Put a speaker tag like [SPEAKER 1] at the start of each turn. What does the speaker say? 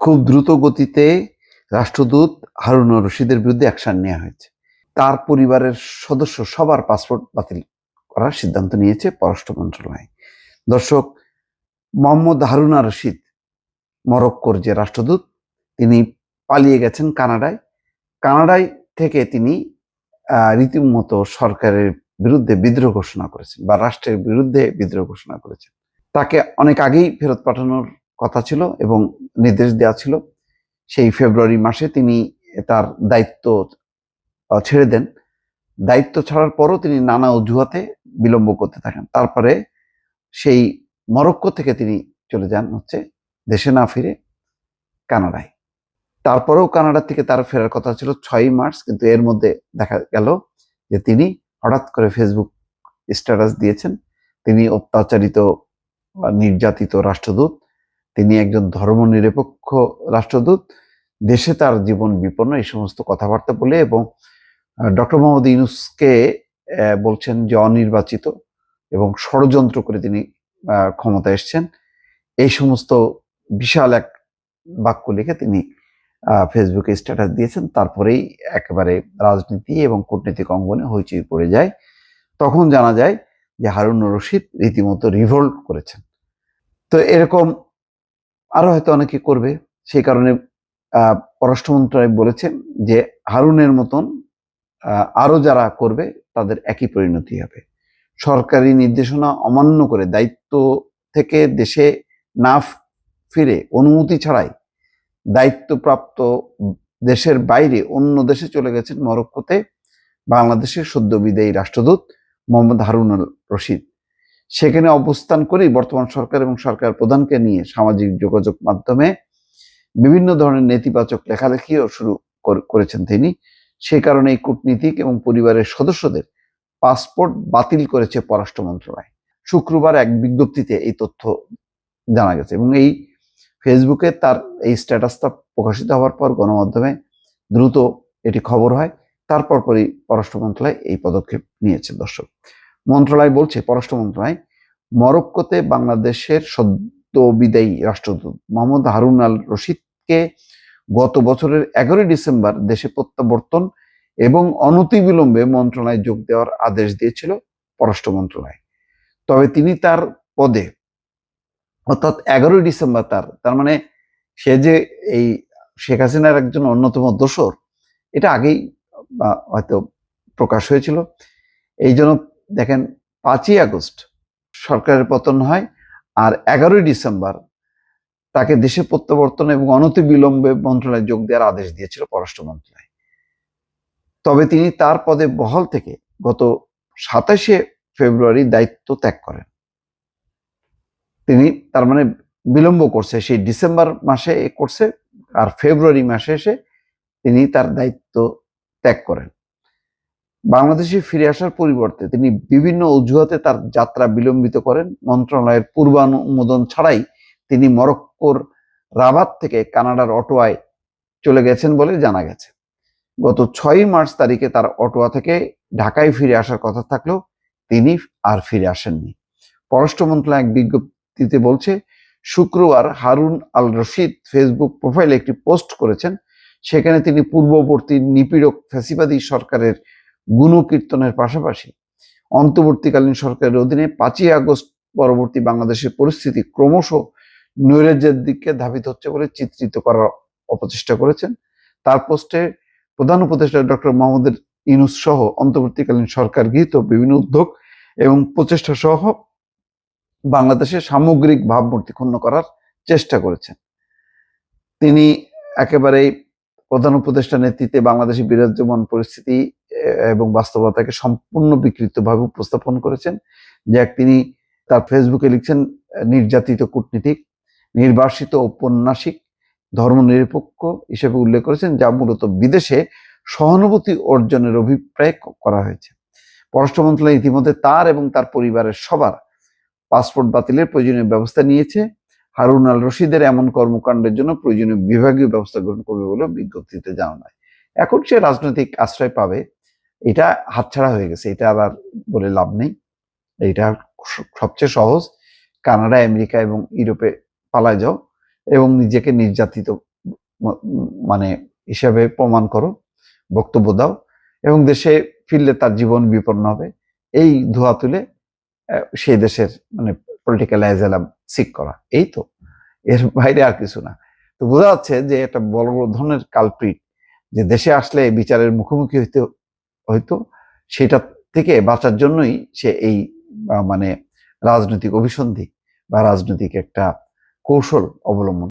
[SPEAKER 1] খুব দ্রুত গতিতে রাষ্ট্রদূত হারুন রশিদের বিরুদ্ধে অ্যাকশন নেওয়া হয়েছে। তার পরিবারের সদস্য সবার পাসপোর্ট বাতিল করার সিদ্ধান্ত নিয়েছে পররাষ্ট্র মন্ত্রণালয়। দর্শক, মোহাম্মদ হারুনা রশিদ মরক্কোর যে রাষ্ট্রদূত, তিনি পালিয়ে গেছেন কানাডায়। কানাডায় থেকে তিনি রীতিমতো সরকারের বিরুদ্ধে বিদ্রোহ ঘোষণা করেছেন বা রাষ্ট্রের বিরুদ্ধে বিদ্রোহ ঘোষণা করেছেন। তাকে অনেক আগেই ফেরত পাঠানোর কথা ছিল এবং নির্দেশ দেওয়া ছিল সেই ফেব্রুয়ারি মাসে তিনি তার দায়িত্ব ছেড়ে দেন। দায়িত্ব ছাড়ার পরও তিনি নানা অজুহাতে বিলম্ব করতে থাকেন। তারপরে সেই মরক্কো থেকে তিনি চলে যান হচ্ছে দেশে না ফিরে কানাডায়। তারপরেও কানাডা থেকে তার ফেরার কথা ছিল ছয়ই মার্চ কিন্তু এর মধ্যে দেখা গেল যে তিনি হঠাৎ করে ফেসবুক স্ট্যাটাস দিয়েছেন। তিনি অত্যাচারিত নির্যাতিত রাষ্ট্রদূত। তিনি একজন ধর্মনিরপেক্ষ রাষ্ট্রদূত, দেশে তার জীবন বিপন্ন, এই সমস্ত কথাবার্তা বলে এবং ডক্টর মোহাম্মদ ইউনুসকে বলছেন যে অনির্বাচিত এবং ষড়যন্ত্র করে তিনি ক্ষমতা এসছেন। এই সমস্ত বিশাল এক বাক্য লিখে তিনি ফেসবুকে স্ট্যাটাস দিয়েছেন। তারপরেই একেবারে রাজনীতি এবং কূটনৈতিক অঙ্গনে হইচই পড়ে যায়। তখন জানা যায় যে হারুন রশিদ রীতিমতো রিভোল্ট করেছেন। তো এরকম আরও হয়তো অনেকে করবে। সেই কারণে পররাষ্ট্র মন্ত্রণালয় বলেছে যে হারুনের মতন আহ, আরও যারা করবে তাদের একই পরিণতি হবে। সরকারি নির্দেশনা অমান্য করে দায়িত্ব থেকে দেশে না ফিরে অনুমতি ছাড়াই দায়িত্বপ্রাপ্ত দেশের বাইরে অন্য দেশে চলে গেছেন মরক্কোতে। বাংলাদেশের সদ্য বিদায়ী রাষ্ট্রদূত মোহাম্মদ হারুন রশিদ। সেখানে অবস্থান করেই বর্তমান সরকার এবং সরকার প্রধানকে নিয়ে সামাজিক যোগাযোগ মাধ্যমে বিভিন্ন ধরনের নেতিবাচক লেখালেখিও শুরু কর- করেছেন তিনি। সে কারণে কূটনীতিক এবং পরিবারের সদস্যদের পাসপোর্ট বাতিল করেছে পররাষ্ট্র মন্ত্রণালয়। শুক্রবার এক বিজ্ঞপ্তিতে এই তথ্য জানা গেছে এবং এই ফেসবুকে তার এই স্ট্যাটাসটা প্রকাশিত হওয়ার পর গণমাধ্যমে দ্রুত এটি খবর হয়। তারপর পরই পররাষ্ট্র মন্ত্রণালয় এই পদক্ষেপ নিয়েছে দর্শক। মন্ত্রণালয় বলছে, পররাষ্ট্র মন্ত্রণালয়, মরক্কোতে বাংলাদেশের সদ্য বিদায়ী রাষ্ট্রদূত মোহাম্মদ হারুন আল রশিদকে গত বছরের এগারোই ডিসেম্বর দেশে প্রত্যাবর্তন এবং অনতিবিলম্বে মন্ত্রণালয়ে যোগ দেওয়ার আদেশ দিয়েছিল পররাষ্ট্র মন্ত্রণালয়। তবে তিনি তার পদে, অর্থাৎ এগারোই ডিসেম্বর তার তার মানে সে যে এই শেখ হাসিনার একজন অন্যতম দোসর এটা আগেই হয়তো প্রকাশ হয়েছিল। এই জন্য দেখেন পাঁচই আগস্ট সরকারের পতন হয় আর এগারোই ডিসেম্বর তাকে দেশে প্রত্যাবর্তন এবং অনতি বিলম্বে মন্ত্রণালয়ে যোগ দেওয়ার আদেশ দিয়েছিল পররাষ্ট্র মন্ত্রণালয়। তবে তিনি তার পদে বহাল থেকে গত সাতাশে ফেব্রুয়ারি দায়িত্ব ত্যাগ করেন। তিনি তার মানে বিলম্ব করছে, সেই ডিসেম্বর মাসে করছে আর ফেব্রুয়ারি মাসে এসে তিনি তার দায়িত্ব ত্যাগ করেন। বাংলাদেশে ফিরে আসার পরিবর্তে তিনি বিভিন্ন অজুহাতে তার যাত্রা বিলম্বিত করেন। মন্ত্রণালয়ের পূর্বানুমোদন ছাড়াই তিনি মরক্কোর রাবাত থেকে কানাডার অটোয়ায় চলে গেছেন বলে জানা গেছে। গত ছয়ই মার্চ তারিখে তার অটোয়া থেকে ঢাকায় ফিরে আসার কথা থাকলেও তিনি আর ফিরে আসেননি। পররাষ্ট্র মন্ত্রণালয় এক বিজ্ঞপ্তিতে বলছে, শুক্রবার হারুন আল রশিদ ফেসবুক প্রোফাইলে একটি পোস্ট করেছেন। সেখানে তিনি পূর্ববর্তী নিপীড়ক ফ্যাসিবাদী সরকারের গুণকীর্তনের পাশাপাশি অন্তর্বর্তীকালীন সরকারের অধীনে পাঁচই আগস্ট পরবর্তী বাংলাদেশের পরিস্থিতি ক্রমশ নৈরাজ্যের দিকে ধাবিত হচ্ছে বলে চিত্রিত করার অপচেষ্টা করেছেন। তার পোস্টে প্রধান উপদেষ্টা ডক্টর মোহাম্মদ ইনুস সহ অন্তর্বর্তীকালীন সরকার গৃহীত বিভিন্ন উদ্যোগ এবং প্রচেষ্টা সহ বাংলাদেশের সামগ্রিক ভাবমূর্তি ক্ষুণ্ণ করার চেষ্টা করেছেন। তিনি একেবারেই প্রধান উপদেষ্টা নেতৃত্বে বাংলাদেশের বিরাজমান পরিস্থিতি এবং বাস্তবতাকে সম্পূর্ণ বিকৃতভাবে উপস্থাপন করেছেন। যাক, তিনি তার ফেসবুকে লিখছেন, নির্যাতিত কূটনীতিক, নির্বাসিত ঔপন্যাসিক, ধর্মনিরপেক্ষ হিসেবে উল্লেখ করেছেন, যা মূলত বিদেশে সহানুভূতি অর্জনের অভিপ্রায় করা হয়েছে। পররাষ্ট্র মন্ত্রণালয় ইতিমধ্যে তার এবং তার পরিবারের সবার পাসপোর্ট বাতিলের প্রয়োজনীয় ব্যবস্থা নিয়েছে। হারুন আল রশিদের এমন কর্মকাণ্ডের জন্য প্রয়োজনীয় বিভাগীয় ব্যবস্থা গ্রহণ করবে বলে বিজ্ঞপ্তিতে জানানো হয়। এখন সে রাজনৈতিক আশ্রয় পাবে। এটা হাতছাড়া হয়ে গেছে, এটা আর বলে লাভ নেই। এটা সবচেয়ে সহজ। কানাডা, আমেরিকা এবং ইউরোপে পালায় যাও এবং নিজেকে নির্যাতিত মানে হিসাবে প্রমাণ করো, বক্তব্য দাও এবং দেশে ফিরলে তার জীবন বিপন্ন হবে। এই ধোয়া তুলে সেই দেশের মানে পলিটিক্যাল অ্যাজেলাম সিক করা। এই তো। এর বাইরে আর কিছু না। তো বোঝা যাচ্ছে যে একটা বড় ধরনের কালপ্রিট যে দেশে আসলে বিচারের মুখোমুখি হইতে হয়তো সেটা থেকে বাঁচার জন্যই সে এই মানে রাজনৈতিক অভিসন্ধি বা রাজনৈতিক একটা কৌশল অবলম্বন